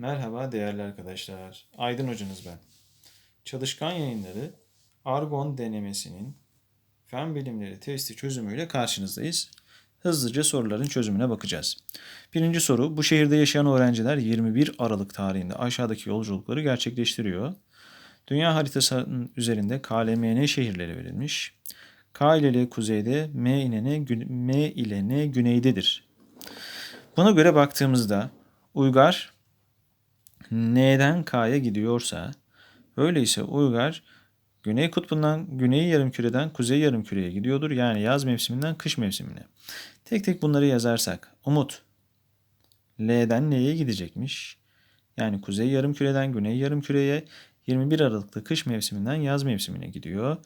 Merhaba değerli arkadaşlar. Aydın hocanız ben. Çalışkan yayınları Argon denemesinin fen bilimleri testi çözümüyle karşınızdayız. Hızlıca soruların çözümüne bakacağız. Birinci soru, bu şehirde yaşayan öğrenciler 21 Aralık tarihinde aşağıdaki yolculukları gerçekleştiriyor. Dünya haritasının üzerinde KLMN şehirleri verilmiş. K ile L kuzeyde, M ile N, M ile N güneydedir. Buna göre baktığımızda Uygar N'den K'ya gidiyorsa öyleyse Uygar Güney kutbundan güney yarımküreden kuzey yarımküreye gidiyordur. Yani yaz mevsiminden kış mevsimine. Tek tek bunları yazarsak Umut L'den N'ye gidecekmiş. Yani kuzey yarımküreden güney yarımküreye 21 Aralık'ta kış mevsiminden yaz mevsimine gidiyor.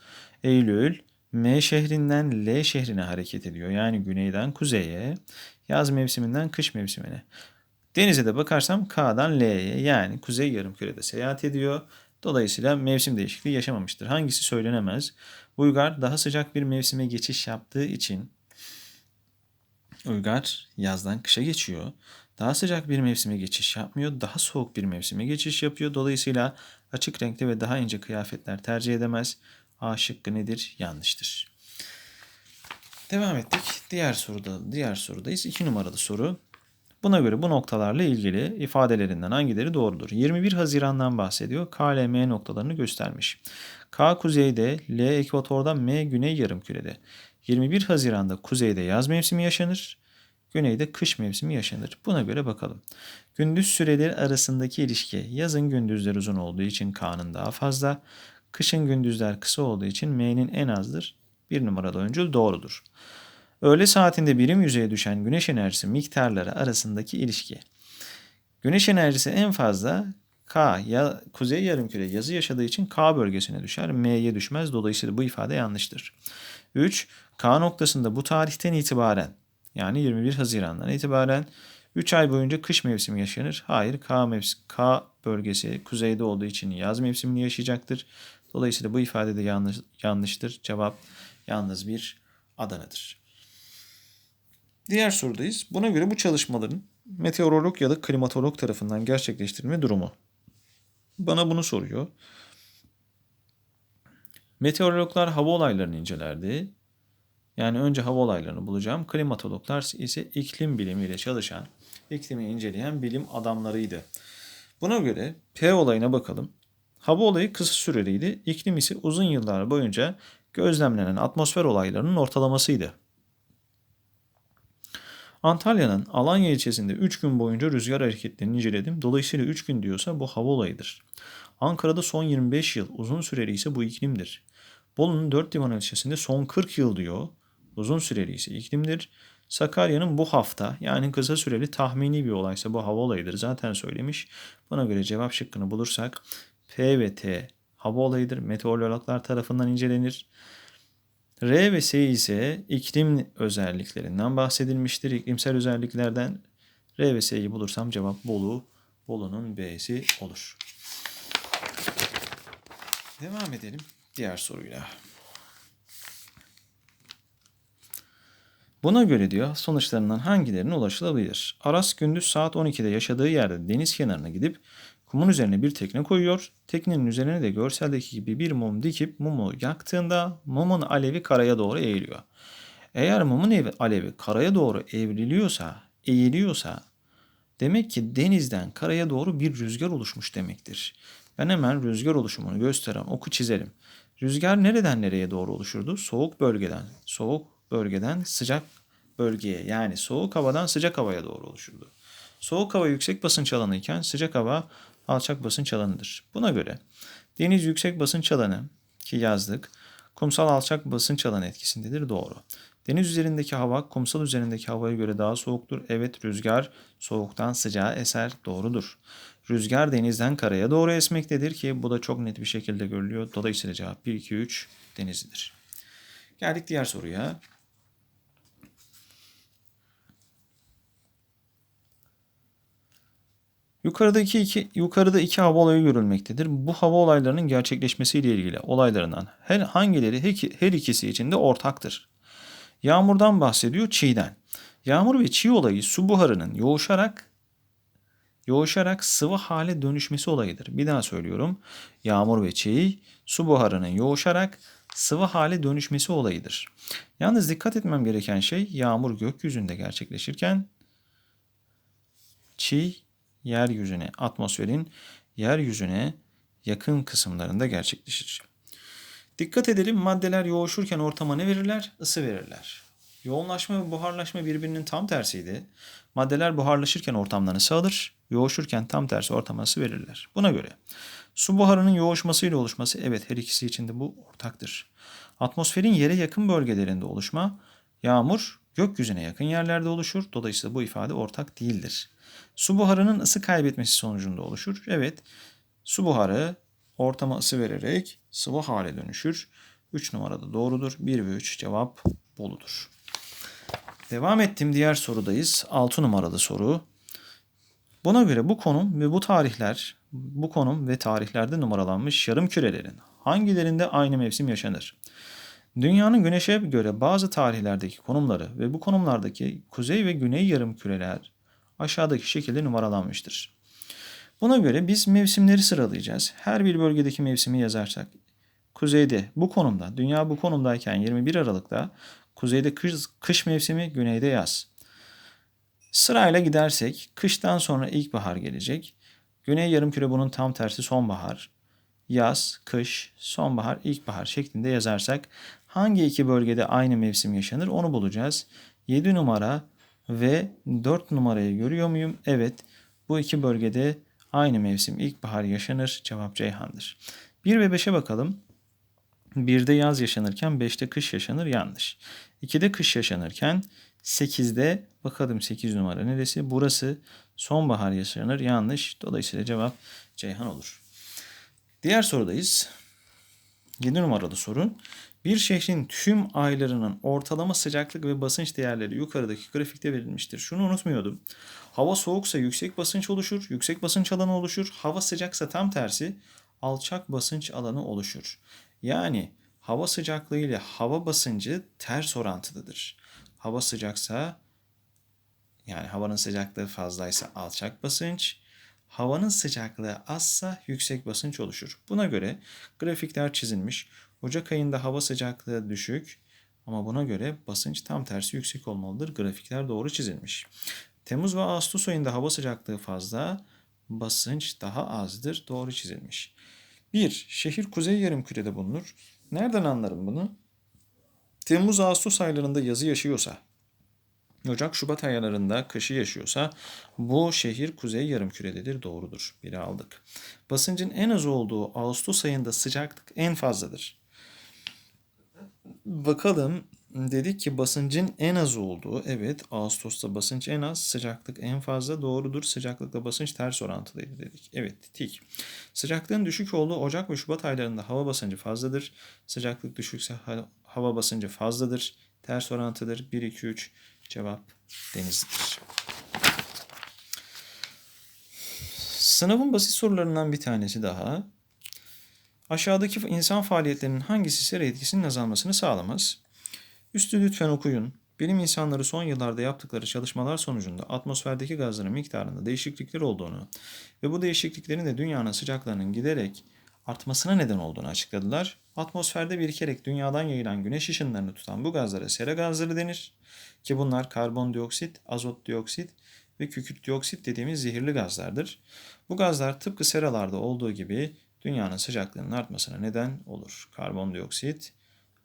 Eylül M şehrinden L şehrine hareket ediyor. Yani güneyden kuzeye, yaz mevsiminden kış mevsimine. Denize de bakarsam K'dan L'ye yani kuzey yarımkürede seyahat ediyor. Dolayısıyla mevsim değişikliği yaşamamıştır. Hangisi söylenemez? Uygar daha sıcak bir mevsime geçiş yaptığı için Uygar yazdan kışa geçiyor. Daha sıcak bir mevsime geçiş yapmıyor. Daha soğuk bir mevsime geçiş yapıyor. Dolayısıyla açık renkli ve daha ince kıyafetler tercih edemez. A şıkkı nedir? Yanlıştır. Devam ettik. Diğer soruda, diğer sorudayız. 2 numaralı soru. Buna göre bu noktalarla ilgili ifadelerinden hangileri doğrudur? 21 Haziran'dan bahsediyor. K ile M noktalarını göstermiş. K kuzeyde, L ekvatorda, M güney yarımkürede. 21 Haziran'da kuzeyde yaz mevsimi yaşanır. Güneyde kış mevsimi yaşanır. Buna göre bakalım. Gündüz süreleri arasındaki ilişki yazın gündüzler uzun olduğu için K'nın daha fazla. Kışın gündüzler kısa olduğu için M'nin en azdır. Bir numaralı öncül doğrudur. Öğle saatinde birim yüzeye düşen güneş enerjisi miktarları arasındaki ilişki. Güneş enerjisi en fazla K ya kuzey yarımküre yazı yaşadığı için K bölgesine düşer, M'ye düşmez. Dolayısıyla bu ifade yanlıştır. 3. K noktasında bu tarihten itibaren yani 21 Haziran'dan itibaren 3 ay boyunca kış mevsimi yaşanır. Hayır K, mevsim, K bölgesi kuzeyde olduğu için yaz mevsimini yaşayacaktır. Dolayısıyla bu ifade de yanlış, yanlıştır. Cevap yalnız bir Adana'dır. Diğer sorudayız. Buna göre bu çalışmaların meteorolog ya da klimatolog tarafından gerçekleştirilme durumu. Bana bunu soruyor. Meteorologlar hava olaylarını incelerdi. Yani önce hava olaylarını bulacağım. Klimatologlar ise iklim bilimiyle çalışan, iklimi inceleyen bilim adamlarıydı. Buna göre P olayına bakalım. Hava olayı kısa süreliydi. İklim ise uzun yıllar boyunca gözlemlenen atmosfer olaylarının ortalamasıydı. Antalya'nın Alanya ilçesinde 3 gün boyunca rüzgar hareketlerini inceledim. Dolayısıyla 3 gün diyorsa bu hava olayıdır. Ankara'da son 25 yıl uzun süreli ise bu iklimdir. Bolu'nun 4 divan ilçesinde son 40 yıl diyor. Uzun süreli ise iklimdir. Sakarya'nın bu hafta yani kısa süreli tahmini bir olaysa bu hava olayıdır. Zaten söylemiş. Buna göre cevap şıkkını bulursak P ve T hava olayıdır. Meteorologlar tarafından incelenir. R ve S ise iklim özelliklerinden bahsedilmiştir. İklimsel özelliklerden R ve S'yi bulursam cevap Bolu. Bolu'nun B'si olur. Devam edelim diğer soruyla. Buna göre diyor sonuçlarından hangilerine ulaşılabilir? Aras gündüz saat 12'de yaşadığı yerde deniz kenarına gidip kumun üzerine bir tekne koyuyor. Teknenin üzerine de görseldeki gibi bir mum dikip mumu yaktığında mumun alevi karaya doğru eğiliyor. Eğer mumun evi, alevi karaya doğru evriliyorsa, eğiliyorsa demek ki denizden karaya doğru bir rüzgar oluşmuş demektir. Ben hemen rüzgar oluşumunu gösteren oku çizelim. Rüzgar nereden nereye doğru oluşurdu? Soğuk bölgeden, soğuk bölgeden sıcak bölgeye yani soğuk havadan sıcak havaya doğru oluşurdu. Soğuk hava yüksek basınç alanı iken sıcak hava alçak basınç alanıdır. Buna göre deniz yüksek basınç alanı ki yazdık kumsal alçak basınç alanı etkisindedir doğru. Deniz üzerindeki hava kumsal üzerindeki havaya göre daha soğuktur. Evet rüzgar soğuktan sıcağa eser doğrudur. Rüzgar denizden karaya doğru esmektedir ki bu da çok net bir şekilde görülüyor. Dolayısıyla cevap 1, 2, 3 denizlidir. Geldik diğer soruya. Yukarıdaki iki, yukarıda iki hava olayı görülmektedir. Bu hava olaylarının gerçekleşmesiyle ilgili olaylarından her hangileri her ikisi için de ortaktır. Yağmurdan bahsediyor, çiğden. Yağmur ve çiğ olayı su buharının yoğuşarak yoğuşarak sıvı hale dönüşmesi olayıdır. Bir daha söylüyorum. Yağmur ve çiğ su buharının yoğuşarak sıvı hale dönüşmesi olayıdır. Yalnız dikkat etmem gereken şey yağmur gökyüzünde gerçekleşirken çiğ yeryüzüne, atmosferin yeryüzüne yakın kısımlarında gerçekleşir. Dikkat edelim maddeler yoğuşurken ortama ne verirler? Isı verirler. Yoğunlaşma ve buharlaşma birbirinin tam tersiydi. Maddeler buharlaşırken ortamdan ısı alır, yoğuşurken tam tersi ortama ısı verirler. Buna göre su buharının yoğuşmasıyla oluşması evet her ikisi için de bu ortaktır. Atmosferin yere yakın bölgelerinde oluşma, yağmur gökyüzüne yakın yerlerde oluşur. Dolayısıyla bu ifade ortak değildir. Su buharının ısı kaybetmesi sonucunda oluşur. Evet, su buharı ortama ısı vererek sıvı hale dönüşür. 3 numarada doğrudur. 1 ve 3 cevap Bolu'dur. Devam ettim diğer sorudayız. 6 numaralı soru. Buna göre bu konum ve bu tarihler, bu konum ve tarihlerde numaralanmış yarım kürelerin hangilerinde aynı mevsim yaşanır? Dünyanın güneşe göre bazı tarihlerdeki konumları ve bu konumlardaki kuzey ve güney yarım küreler aşağıdaki şekilde numaralanmıştır. Buna göre biz mevsimleri sıralayacağız. Her bir bölgedeki mevsimi yazarsak kuzeyde bu konumda, dünya bu konumdayken 21 Aralık'ta kuzeyde kış, kış mevsimi, güneyde yaz. Sırayla gidersek kıştan sonra ilkbahar gelecek. Güney yarımküre bunun tam tersi sonbahar. Yaz, kış, sonbahar, ilkbahar şeklinde yazarsak hangi iki bölgede aynı mevsim yaşanır onu bulacağız. 7 numara ve 4 numarayı görüyor muyum? Evet. Bu iki bölgede aynı mevsim ilkbahar yaşanır. Cevap Ceyhan'dır. 1 ve 5'e bakalım. 1'de yaz yaşanırken 5'te kış yaşanır yanlış. 2'de kış yaşanırken 8'de bakalım 8 numara neresi? Burası sonbahar yaşanır yanlış. Dolayısıyla cevap Ceyhan olur. Diğer sorudayız. 7 numaralı soru. Bir şehrin tüm aylarının ortalama sıcaklık ve basınç değerleri yukarıdaki grafikte verilmiştir. Şunu unutmuyordum. Hava soğuksa yüksek basınç oluşur, yüksek basınç alanı oluşur. Hava sıcaksa tam tersi alçak basınç alanı oluşur. Yani hava sıcaklığı ile hava basıncı ters orantılıdır. Hava sıcaksa yani havanın sıcaklığı fazlaysa alçak basınç, havanın sıcaklığı azsa yüksek basınç oluşur. Buna göre grafikler çizilmiş. Ocak ayında hava sıcaklığı düşük ama buna göre basınç tam tersi yüksek olmalıdır. Grafikler doğru çizilmiş. Temmuz ve Ağustos ayında hava sıcaklığı fazla, basınç daha azdır. Doğru çizilmiş. 1. Şehir kuzey yarımkürede bulunur. Nereden anlarım bunu? Temmuz Ağustos aylarında yazı yaşıyorsa, Ocak Şubat aylarında kışı yaşıyorsa bu şehir kuzey yarımkürededir. Doğrudur. Biri aldık. Basıncın en az olduğu Ağustos ayında sıcaklık en fazladır. Bakalım dedik ki basıncın en az olduğu evet Ağustos'ta basınç en az sıcaklık en fazla doğrudur. Sıcaklıkla basınç ters orantılıydı dedik. Evet tik. Sıcaklığın düşük olduğu Ocak ve Şubat aylarında hava basıncı fazladır. Sıcaklık düşükse hava basıncı fazladır. Ters orantıdır. 1, 2, 3 cevap denizlidir. Sınavın basit sorularından bir tanesi daha. Aşağıdaki insan faaliyetlerinin hangisi sera etkisinin azalmasını sağlamaz? Üstü lütfen okuyun. Bilim insanları son yıllarda yaptıkları çalışmalar sonucunda atmosferdeki gazların miktarında değişiklikler olduğunu ve bu değişikliklerin de dünyanın sıcaklığının giderek artmasına neden olduğunu açıkladılar. Atmosferde birikerek dünyadan yayılan güneş ışınlarını tutan bu gazlara sera gazları denir. Ki bunlar karbondioksit, azot dioksit ve kükürt dioksit dediğimiz zehirli gazlardır. Bu gazlar tıpkı seralarda olduğu gibi dünyanın sıcaklığının artmasına neden olur. Karbondioksit,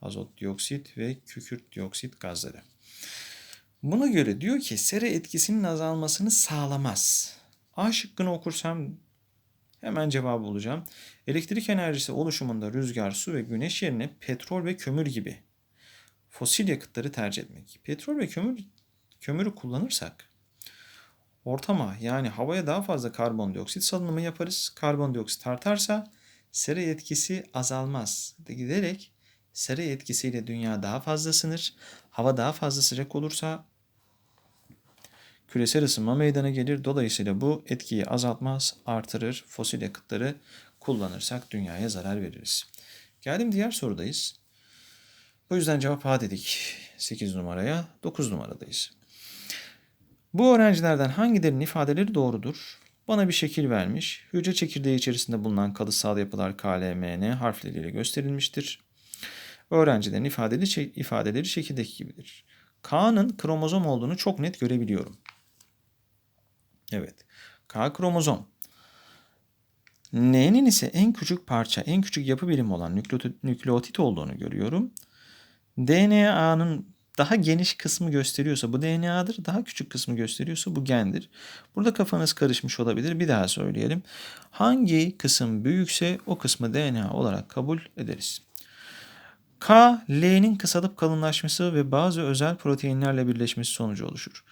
azot dioksit ve kükürt dioksit gazları. Buna göre diyor ki sera etkisinin azalmasını sağlamaz. A şıkkını okursam hemen cevabı bulacağım. Elektrik enerjisi oluşumunda rüzgar, su ve güneş yerine petrol ve kömür gibi fosil yakıtları tercih etmek. Petrol ve kömür kömürü kullanırsak ortama yani havaya daha fazla karbondioksit salınımı yaparız. Karbondioksit artarsa sera etkisi azalmaz. Giderek sera etkisiyle dünya daha fazla ısınır. Hava daha fazla sıcak olursa küresel ısınma meydana gelir. Dolayısıyla bu etkiyi azaltmaz, artırır. Fosil yakıtları kullanırsak dünyaya zarar veririz. Geldim diğer sorudayız. Bu yüzden cevap A dedik 8 numaraya. 9 numaradayız. Bu öğrencilerden hangilerinin ifadeleri doğrudur? Bana bir şekil vermiş. Hücre çekirdeği içerisinde bulunan kalıtsal yapılar KLMN harfleriyle gösterilmiştir. Öğrencilerin ifadeli, ifadeleri şekildeki gibidir. K'nın kromozom olduğunu çok net görebiliyorum. Evet. K kromozom. N'nin ise en küçük parça, en küçük yapı birimi olan nükleotit, olduğunu görüyorum. DNA'nın daha geniş kısmı gösteriyorsa bu DNA'dır, daha küçük kısmı gösteriyorsa bu gendir. Burada kafanız karışmış olabilir. Bir daha söyleyelim. Hangi kısım büyükse o kısmı DNA olarak kabul ederiz. K, L'nin kısalıp kalınlaşması ve bazı özel proteinlerle birleşmesi sonucu oluşur.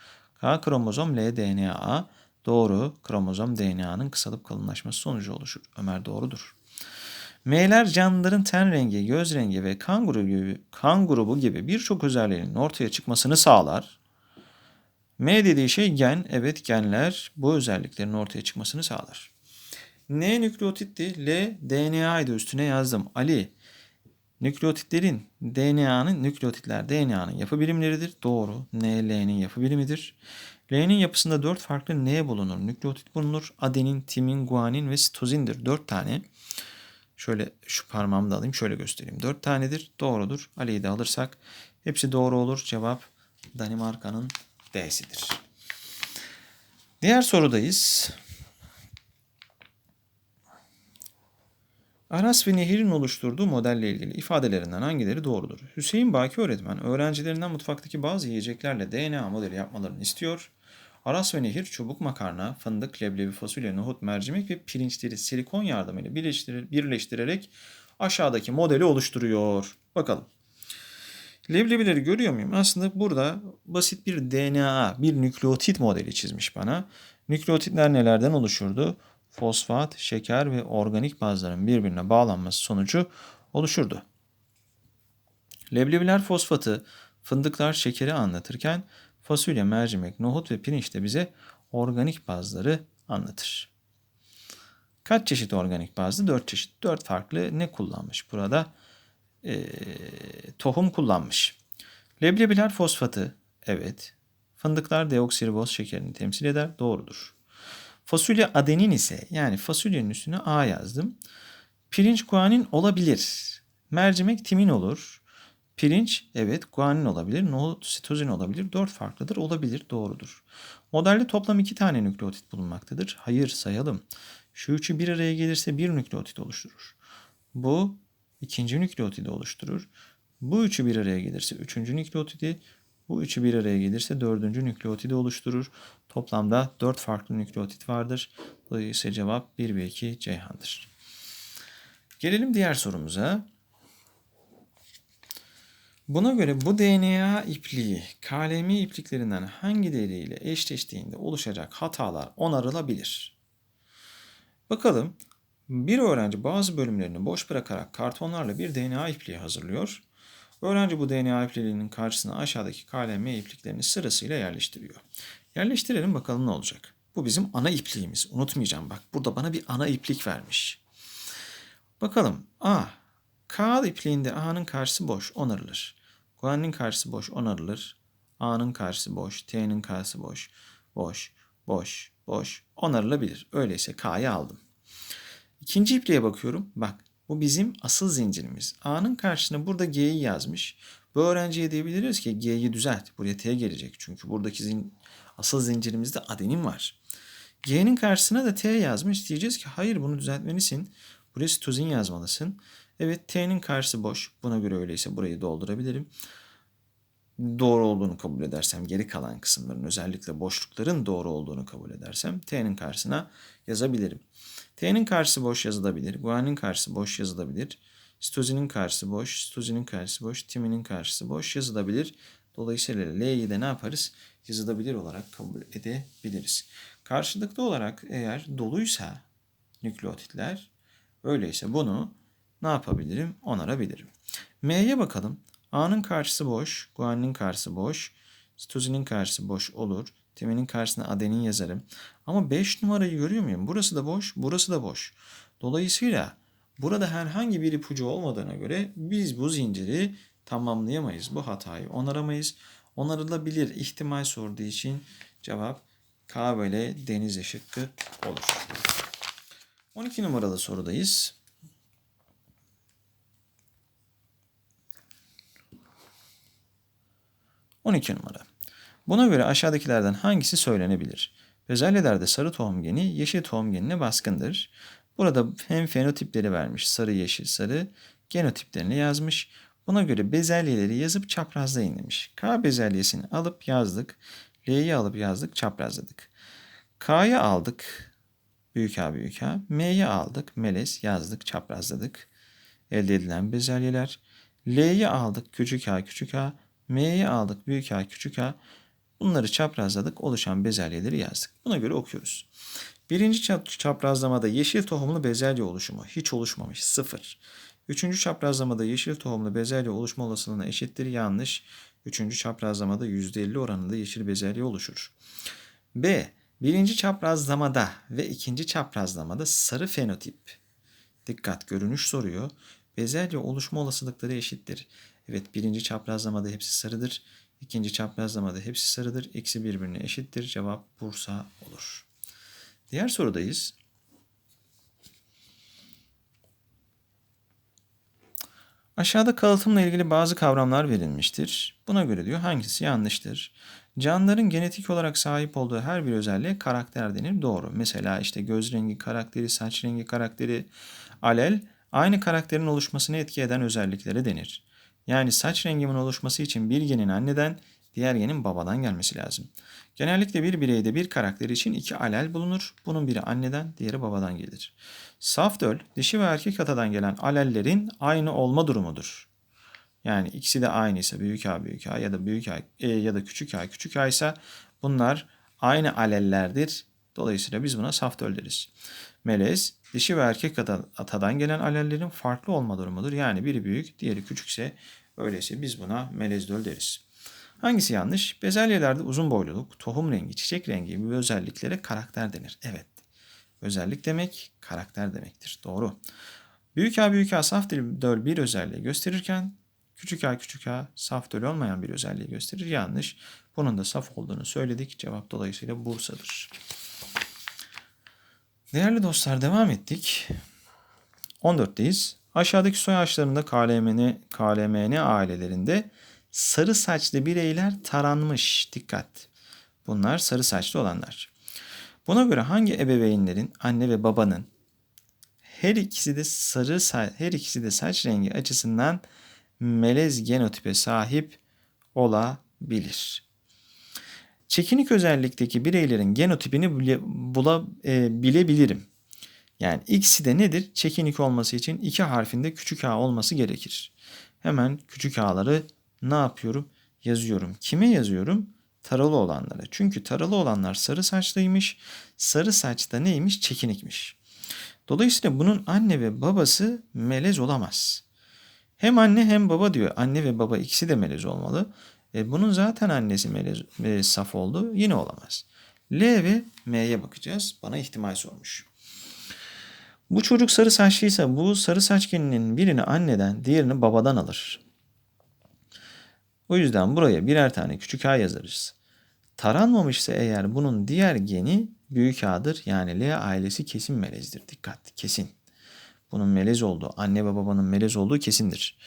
K kromozom L DNA doğru kromozom DNA'nın kısalıp kalınlaşması sonucu oluşur. Ömer doğrudur. M'ler canlıların ten rengi, göz rengi ve kan grubu gibi, kan grubu gibi birçok özelliğinin ortaya çıkmasını sağlar. M dediği şey gen, evet genler bu özelliklerin ortaya çıkmasını sağlar. N nükleotitti, L DNA'ydı üstüne yazdım. Ali, nükleotitlerin DNA'nın nükleotitler DNA'nın yapı birimleridir. Doğru. N, L'nin yapı birimidir. L'nin yapısında dört farklı N bulunur. Nükleotit bulunur. Adenin, timin, guanin ve sitozindir. Dört tane. Şöyle şu parmağımı da alayım. Şöyle göstereyim. Dört tanedir. Doğrudur. Ali'yi de alırsak hepsi doğru olur. Cevap Danimarka'nın D'sidir. Diğer sorudayız. Aras ve Nehir'in oluşturduğu modelle ilgili ifadelerinden hangileri doğrudur? Hüseyin Baki öğretmen öğrencilerinden mutfaktaki bazı yiyeceklerle DNA modeli yapmalarını istiyor. Aras ve Nehir çubuk makarna, fındık, leblebi, fasulye, nohut, mercimek ve pirinçleri silikon yardımıyla birleştirerek aşağıdaki modeli oluşturuyor. Bakalım. Leblebileri görüyor muyum? Aslında burada basit bir DNA, bir nükleotit modeli çizmiş bana. Nükleotitler nelerden oluşurdu? Fosfat, şeker ve organik bazların birbirine bağlanması sonucu oluşurdu. Leblebiler fosfatı, fındıklar şekeri anlatırken fasulye, mercimek, nohut ve pirinç de bize organik bazları anlatır. Kaç çeşit organik bazlı? Dört çeşit. Dört farklı ne kullanmış? Burada e, tohum kullanmış. Leblebiler fosfatı, evet. Fındıklar deoksiriboz şekerini temsil eder, doğrudur. Fasulye adenin ise yani fasulyenin üstüne A yazdım. Pirinç guanin olabilir. Mercimek timin olur. Pirinç evet guanin olabilir. Nohut sitozin olabilir. Dört farklıdır. Olabilir. Doğrudur. Modelde toplam iki tane nükleotit bulunmaktadır. Hayır sayalım. Şu üçü bir araya gelirse bir nükleotit oluşturur. Bu ikinci nükleotidi oluşturur. Bu üçü bir araya gelirse üçüncü nükleotidi, bu üçü bir araya gelirse dördüncü nükleotidi oluşturur. Toplamda dört farklı nükleotit vardır. Dolayısıyla cevap 1 ve 2 Ceyhan'dır. Gelelim diğer sorumuza. Buna göre bu DNA ipliği KLM ipliklerinden hangi değeriyle eşleştiğinde oluşacak hatalar onarılabilir? Bakalım bir öğrenci bazı bölümlerini boş bırakarak kartonlarla bir DNA ipliği hazırlıyor. Öğrenci bu DNA ipliğinin karşısına aşağıdaki KLM ipliklerini sırasıyla yerleştiriyor. Yerleştirelim bakalım ne olacak. Bu bizim ana ipliğimiz. Unutmayacağım bak. Burada bana bir ana iplik vermiş. Bakalım. A. K ipliğinde A'nın karşısı boş. Onarılır. Guan'in karşısı boş. Onarılır. A'nın karşısı boş. T'nin karşısı boş. Boş. Boş. Boş. Onarılabilir. Öyleyse K'yı aldım. İkinci ipliğe bakıyorum. Bak bu bizim asıl zincirimiz. A'nın karşısına burada G'yi yazmış. Bu öğrenciye diyebiliriz ki G'yi düzelt. Buraya T gelecek. Çünkü buradaki zin asıl zincirimizde adenin var. G'nin karşısına da T yazmış. Diyeceğiz ki hayır bunu düzeltmelisin. Buraya sitozin yazmalısın. Evet T'nin karşısı boş. Buna göre öyleyse burayı doldurabilirim. Doğru olduğunu kabul edersem geri kalan kısımların özellikle boşlukların doğru olduğunu kabul edersem T'nin karşısına yazabilirim. T'nin karşısı boş yazılabilir. Guan'in karşısı boş yazılabilir. Sitozinin karşısı boş, sitozinin karşısı boş, timinin karşısı boş yazılabilir. Dolayısıyla L'yi de ne yaparız? Yazılabilir olarak kabul edebiliriz. Karşılıklı olarak eğer doluysa nükleotitler öyleyse bunu ne yapabilirim? Onarabilirim. M'ye bakalım. A'nın karşısı boş, guaninin karşısı boş, sitozinin karşısı boş olur. Timinin karşısına adenin yazarım. Ama 5 numarayı görüyor muyum? Burası da boş, burası da boş. Dolayısıyla burada herhangi bir ipucu olmadığına göre biz bu zinciri tamamlayamayız. Bu hatayı onaramayız. Onarılabilir ihtimal sorduğu için cevap K böyle Denizli şıkkı olur. 12 numaralı sorudayız. ...12 numara. Buna göre aşağıdakilerden hangisi söylenebilir? Bezelyelerde sarı tohum geni yeşil tohum genine baskındır. Burada hem fenotipleri vermiş sarı yeşil sarı genotiplerini yazmış. Buna göre bezelyeleri yazıp çaprazlayın demiş. K bezelyesini alıp yazdık. L'yi alıp yazdık çaprazladık. K'yı aldık. Büyük A büyük A. M'yi aldık. Melez yazdık çaprazladık. Elde edilen bezelyeler. L'yi aldık küçük A küçük A. M'yi aldık büyük A küçük A. Bunları çaprazladık. Oluşan bezelyeleri yazdık. Buna göre okuyoruz. Birinci çaprazlamada yeşil tohumlu bezelye oluşumu hiç oluşmamış. Sıfır. Üçüncü çaprazlamada yeşil tohumlu bezelye oluşma olasılığına eşittir. Yanlış. Üçüncü çaprazlamada %50 oranında yeşil bezelye oluşur. B. Birinci çaprazlamada ve ikinci çaprazlamada sarı fenotip. Dikkat görünüş soruyor. Bezelye oluşma olasılıkları eşittir. Evet birinci çaprazlamada hepsi sarıdır. İkinci çaprazlamada hepsi sarıdır. İkisi birbirine eşittir. Cevap Bursa olur. Diğer sorudayız. Aşağıda kalıtımla ilgili bazı kavramlar verilmiştir. Buna göre diyor hangisi yanlıştır? Canlıların genetik olarak sahip olduğu her bir özelliğe karakter denir. Doğru. Mesela işte göz rengi karakteri, saç rengi karakteri, alel aynı karakterin oluşmasını etki eden özelliklere denir. Yani saç rengimin oluşması için bir genin anneden, diğer genin babadan gelmesi lazım. Genellikle bir bireyde bir karakter için iki alel bulunur. Bunun biri anneden, diğeri babadan gelir. Saf dişi ve erkek atadan gelen alellerin aynı olma durumudur. Yani ikisi de aynıysa büyük A büyük A ya da büyük A e, ya da küçük A küçük A ise bunlar aynı alellerdir. Dolayısıyla biz buna saf deriz. Melez, dişi ve erkek atadan gelen alellerin farklı olma durumudur. Yani biri büyük, diğeri küçükse öyleyse biz buna melez döl deriz. Hangisi yanlış? Bezelyelerde uzun boyluluk, tohum rengi, çiçek rengi gibi özelliklere karakter denir. Evet. Özellik demek karakter demektir. Doğru. Büyük A büyük A saf döl bir özelliği gösterirken küçük A küçük A saf döl olmayan bir özelliği gösterir. Yanlış. Bunun da saf olduğunu söyledik. Cevap dolayısıyla Bursa'dır. Değerli dostlar devam ettik. 14'teyiz. Aşağıdaki soy ağaçlarında KLMN, KLMN ailelerinde sarı saçlı bireyler taranmış. Dikkat. Bunlar sarı saçlı olanlar. Buna göre hangi ebeveynlerin, anne ve babanın her ikisi de sarı her ikisi de saç rengi açısından melez genotipe sahip olabilir. Çekinik özellikteki bireylerin genotipini bile, bula, e. Yani ikisi de nedir? Çekinik olması için iki harfinde küçük a olması gerekir. Hemen küçük a'ları ne yapıyorum? Yazıyorum. Kime yazıyorum? Taralı olanlara. Çünkü taralı olanlar sarı saçlıymış. Sarı saç da neymiş? Çekinikmiş. Dolayısıyla bunun anne ve babası melez olamaz. Hem anne hem baba diyor. Anne ve baba ikisi de melez olmalı. E bunun zaten annesi melez, e, saf oldu. Yine olamaz. L ve M'ye bakacağız. Bana ihtimal sormuş. Bu çocuk sarı saçlıysa bu sarı saç geninin birini anneden diğerini babadan alır. O yüzden buraya birer tane küçük a yazarız. Taranmamışsa eğer bunun diğer geni büyük A'dır. Yani L ailesi kesin melezdir. Dikkat kesin. Bunun melez olduğu, anne ve babanın melez olduğu kesindir.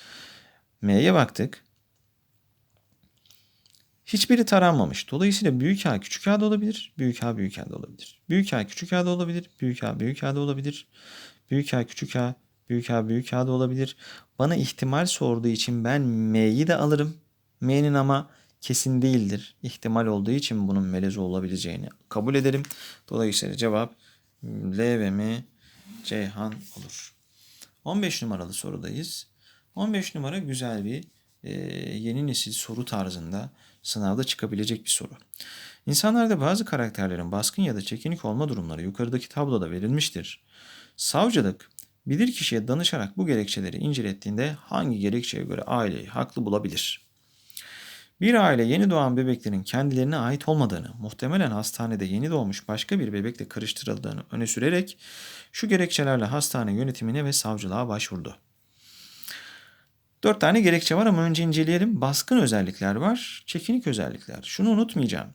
M'ye baktık. Hiçbiri taranmamış. Dolayısıyla büyük A küçük A da olabilir. Büyük A büyük A da olabilir. Büyük A küçük A da olabilir. Büyük A büyük A da olabilir. Büyük A küçük A büyük A büyük A da olabilir. Bana ihtimal sorduğu için ben M'yi de alırım. M'nin ama kesin değildir. İhtimal olduğu için bunun melez olabileceğini kabul ederim. Dolayısıyla cevap L ve M Ceyhan olur. 15 numaralı sorudayız. 15 numara güzel bir e, yeni nesil soru tarzında sınavda çıkabilecek bir soru. İnsanlarda bazı karakterlerin baskın ya da çekinik olma durumları yukarıdaki tabloda verilmiştir. Savcılık bilir kişiye danışarak bu gerekçeleri incelettiğinde hangi gerekçeye göre aileyi haklı bulabilir? Bir aile yeni doğan bebeklerin kendilerine ait olmadığını, muhtemelen hastanede yeni doğmuş başka bir bebekle karıştırıldığını öne sürerek şu gerekçelerle hastane yönetimine ve savcılığa başvurdu. Dört tane gerekçe var ama önce inceleyelim. Baskın özellikler var, çekinik özellikler. Şunu unutmayacağım.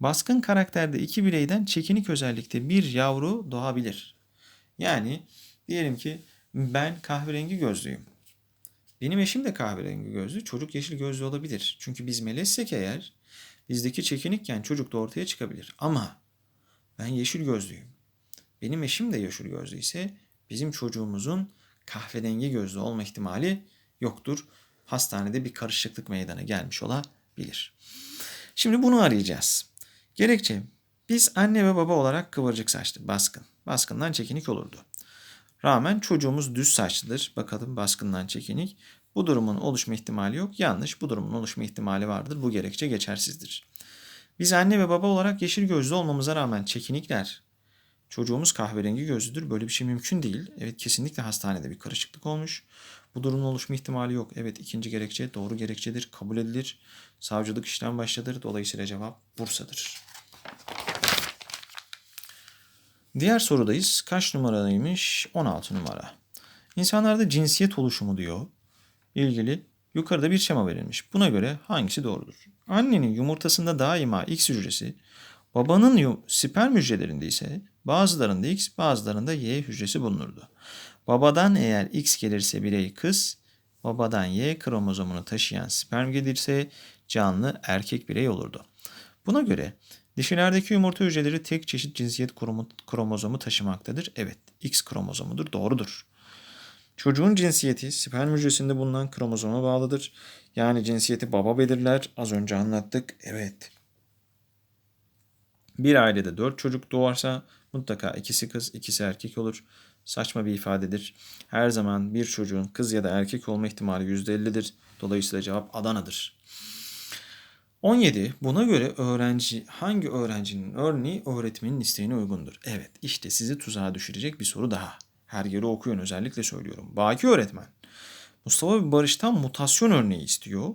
Baskın karakterde iki bireyden çekinik özellikte bir yavru doğabilir. Yani diyelim ki ben kahverengi gözlüyüm. Benim eşim de kahverengi gözlü, çocuk yeşil gözlü olabilir. Çünkü biz melezsek eğer bizdeki çekinikken çocuk da ortaya çıkabilir. Ama ben yeşil gözlüyüm. Benim eşim de yeşil gözlü ise bizim çocuğumuzun kahverengi gözlü olma ihtimali yoktur. Hastanede bir karışıklık meydana gelmiş olabilir. Şimdi bunu arayacağız. Gerekçe biz anne ve baba olarak kıvırcık saçlı, baskın. Baskından çekinik olurdu. Rağmen çocuğumuz düz saçlıdır. Bakalım baskından çekinik. Bu durumun oluşma ihtimali yok. Yanlış. Bu durumun oluşma ihtimali vardır. Bu gerekçe geçersizdir. Biz anne ve baba olarak yeşil gözlü olmamıza rağmen çekinikler. Çocuğumuz kahverengi gözlüdür. Böyle bir şey mümkün değil. Evet kesinlikle hastanede bir karışıklık olmuş. Bu durumun oluşma ihtimali yok. Evet ikinci gerekçe doğru gerekçedir. Kabul edilir. Savcılık işlem başladır. Dolayısıyla cevap Bursa'dır. Diğer sorudayız. Kaç numaraymış? 16 numara. İnsanlarda cinsiyet oluşumu diyor. İlgili yukarıda bir şema verilmiş. Buna göre hangisi doğrudur? Annenin yumurtasında daima X hücresi, babanın sperm hücrelerinde ise bazılarında X, bazılarında Y hücresi bulunurdu. Babadan eğer X gelirse birey kız, babadan Y kromozomunu taşıyan sperm gelirse canlı erkek birey olurdu. Buna göre dişilerdeki yumurta hücreleri tek çeşit cinsiyet kromo- kromozomu taşımaktadır. Evet, X kromozomudur, doğrudur. Çocuğun cinsiyeti sperm hücresinde bulunan kromozoma bağlıdır. Yani cinsiyeti baba belirler. Az önce anlattık. Evet. Bir ailede dört çocuk doğarsa mutlaka ikisi kız, ikisi erkek olur. Saçma bir ifadedir. Her zaman bir çocuğun kız ya da erkek olma ihtimali %50'dir. Dolayısıyla cevap Adana'dır. 17. Buna göre öğrenci hangi öğrencinin örneği öğretmenin isteğine uygundur? Evet işte sizi tuzağa düşürecek bir soru daha. Her yeri okuyun özellikle söylüyorum. Baki öğretmen. Mustafa ve Barış'tan mutasyon örneği istiyor.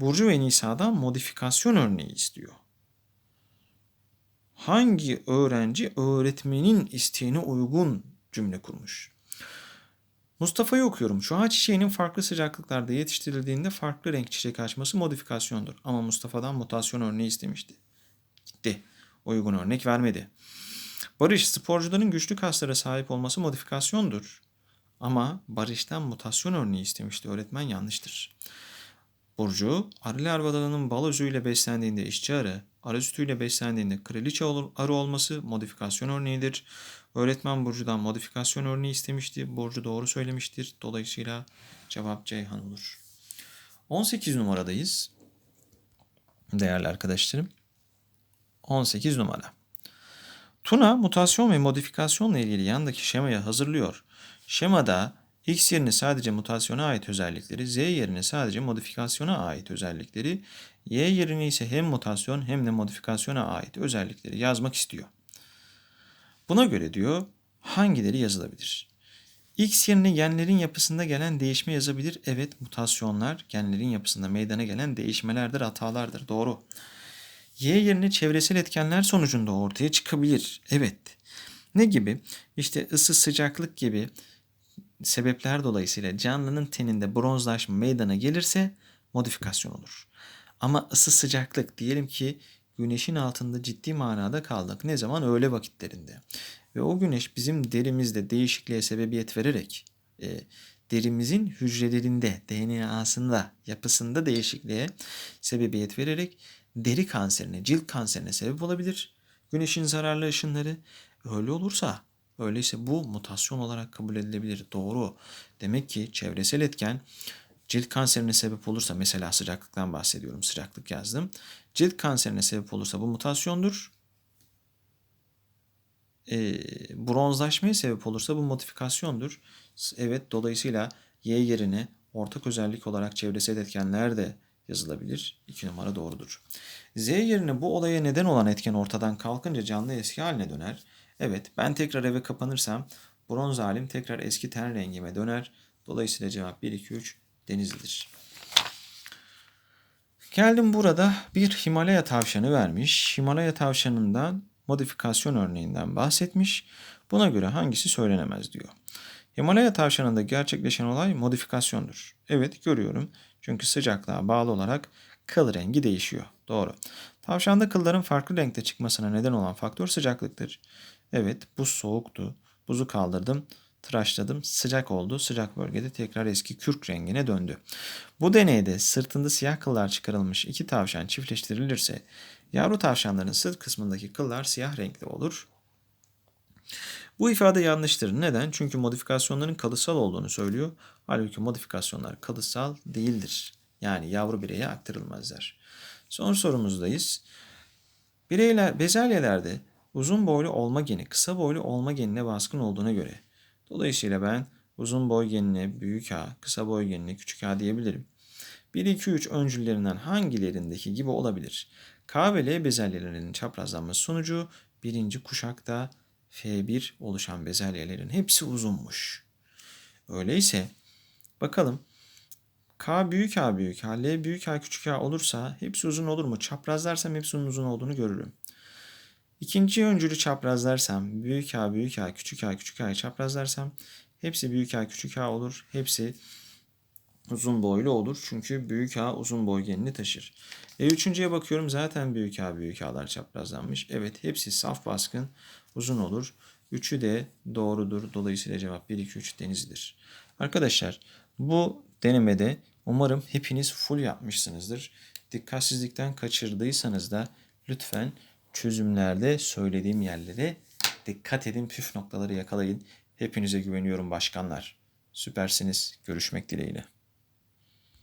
Burcu ve Nisa'dan modifikasyon örneği istiyor. Hangi öğrenci öğretmenin isteğine uygun cümle kurmuş? Mustafa'yı okuyorum. Şu ağaç çiçeğinin farklı sıcaklıklarda yetiştirildiğinde farklı renk çiçek açması modifikasyondur. Ama Mustafa'dan mutasyon örneği istemişti. Gitti. Uygun örnek vermedi. Barış, sporcuların güçlü kaslara sahip olması modifikasyondur. Ama Barış'tan mutasyon örneği istemişti. Öğretmen yanlıştır. Burcu, arı larvalarının bal özüyle beslendiğinde işçi arı, arı sütüyle beslendiğinde kraliçe arı olması modifikasyon örneğidir. Öğretmen Burcu'dan modifikasyon örneği istemişti. Burcu doğru söylemiştir. Dolayısıyla cevap Ceyhan olur. 18 numaradayız. Değerli arkadaşlarım. 18 numara. Tuna mutasyon ve modifikasyonla ilgili yandaki şemayı hazırlıyor. Şemada X yerine sadece mutasyona ait özellikleri, Z yerine sadece modifikasyona ait özellikleri, Y yerine ise hem mutasyon hem de modifikasyona ait özellikleri yazmak istiyor. Buna göre diyor hangileri yazılabilir? X yerine genlerin yapısında gelen değişme yazabilir. Evet mutasyonlar genlerin yapısında meydana gelen değişmelerdir, hatalardır. Doğru. Y yerine çevresel etkenler sonucunda ortaya çıkabilir. Evet. Ne gibi? İşte ısı, sıcaklık gibi sebepler dolayısıyla canlının teninde bronzlaşma meydana gelirse modifikasyon olur. Ama ısı sıcaklık diyelim ki güneşin altında ciddi manada kaldık. Ne zaman? Öğle vakitlerinde. Ve o güneş bizim derimizde değişikliğe sebebiyet vererek e, derimizin hücrelerinde, DNA'sında, yapısında değişikliğe sebebiyet vererek deri kanserine, cilt kanserine sebep olabilir. Güneşin zararlı ışınları öyle olursa, öyleyse bu mutasyon olarak kabul edilebilir. Doğru. Demek ki çevresel etken cilt kanserine sebep olursa mesela sıcaklıktan bahsediyorum. Sıcaklık yazdım. Cilt kanserine sebep olursa bu mutasyondur. E, bronzlaşmaya sebep olursa bu modifikasyondur. Evet dolayısıyla Y yerine ortak özellik olarak çevresel etkenler de yazılabilir. 2 numara doğrudur. Z yerine bu olaya neden olan etken ortadan kalkınca canlı eski haline döner. Evet ben tekrar eve kapanırsam bronz halim tekrar eski ten rengime döner. Dolayısıyla cevap 1, 2, 3 Denizli'dir. Geldim burada bir Himalaya tavşanı vermiş. Himalaya tavşanından modifikasyon örneğinden bahsetmiş. Buna göre hangisi söylenemez diyor. Himalaya tavşanında gerçekleşen olay modifikasyondur. Evet görüyorum. Çünkü sıcaklığa bağlı olarak kıl rengi değişiyor. Doğru. Tavşanda kılların farklı renkte çıkmasına neden olan faktör sıcaklıktır. Evet, buz soğuktu. Buzu kaldırdım, tıraşladım, sıcak oldu. Sıcak bölgede tekrar eski kürk rengine döndü. Bu deneyde sırtında siyah kıllar çıkarılmış iki tavşan çiftleştirilirse yavru tavşanların sırt kısmındaki kıllar siyah renkli olur. Bu ifade yanlıştır. Neden? Çünkü modifikasyonların kalıtsal olduğunu söylüyor. Halbuki modifikasyonlar kalıtsal değildir. Yani yavru bireye aktarılmazlar. Son sorumuzdayız. Bireyler, bezelyelerde uzun boylu olma geni kısa boylu olma genine baskın olduğuna göre. Dolayısıyla ben uzun boy genine büyük A, kısa boy genine küçük A diyebilirim. 1, 2, 3 öncüllerinden hangilerindeki gibi olabilir? K ve L bezelyelerinin çaprazlanması sonucu birinci kuşakta F1 oluşan bezelyelerin hepsi uzunmuş. Öyleyse bakalım K büyük A büyük A, L büyük A küçük A olursa hepsi uzun olur mu? Çaprazlarsam hepsinin uzun olduğunu görürüm. İkinci öncülü çaprazlarsam büyük A büyük A küçük A küçük A'yı çaprazlarsam hepsi büyük A küçük A olur. Hepsi uzun boylu olur. Çünkü büyük A uzun boy genini taşır. E üçüncüye bakıyorum zaten büyük A büyük A'lar çaprazlanmış. Evet hepsi saf baskın uzun olur. Üçü de doğrudur. Dolayısıyla cevap 1, 2, 3 denizidir. Arkadaşlar bu denemede umarım hepiniz full yapmışsınızdır. Dikkatsizlikten kaçırdıysanız da lütfen çözümlerde söylediğim yerlere dikkat edin, püf noktaları yakalayın. Hepinize güveniyorum başkanlar. Süpersiniz. Görüşmek dileğiyle.